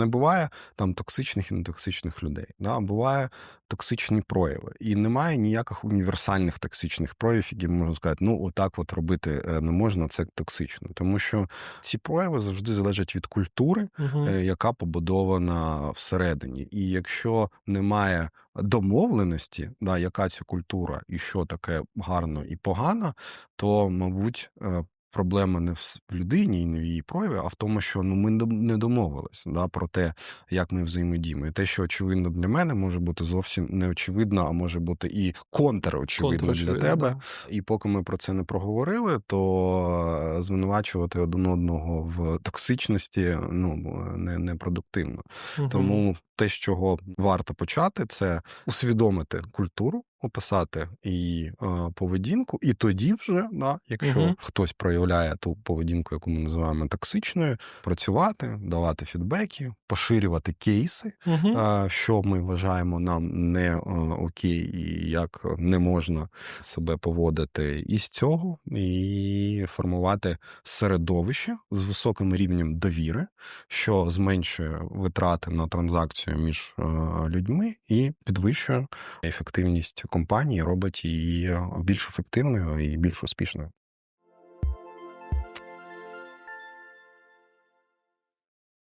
не буває там токсичних і нетоксичних людей. Да? Буває токсичні прояви. І немає ніяких універсальних токсичних проявів, які можна сказати, ну отак от робити е, не можна, це токсично. Тому що ці прояви завжди залежать від культури, Угу. яка побудована всередині. І якщо немає домовленості, да, яка ця культура і що таке гарно і погано, то, мабуть, е, проблема не в людині і не в її прояві, а в тому, що ну, ми не домовились да, про те, як ми взаємодіємо. І те, що очевидно для мене, може бути зовсім неочевидно, а може бути і контрочевидно для тебе. да. І поки ми про це не проговорили, то е, звинувачувати один одного в токсичності ну не, не продуктивно. Мгм. Тому те, з чого варто почати, це усвідомити культуру, описати її е, поведінку, і тоді вже, да, якщо Мгм. хтось проявляє ту поведінку, яку ми називаємо токсичною, працювати, давати фідбеки, поширювати кейси, Мгм. е, що ми вважаємо нам не е, окей, і як не можна себе поводити із цього, і формувати середовище з високим рівнем довіри, що зменшує витрати на транзакцію між е, людьми і підвищує ефективність компанії, робить її більш ефективною і більш успішною.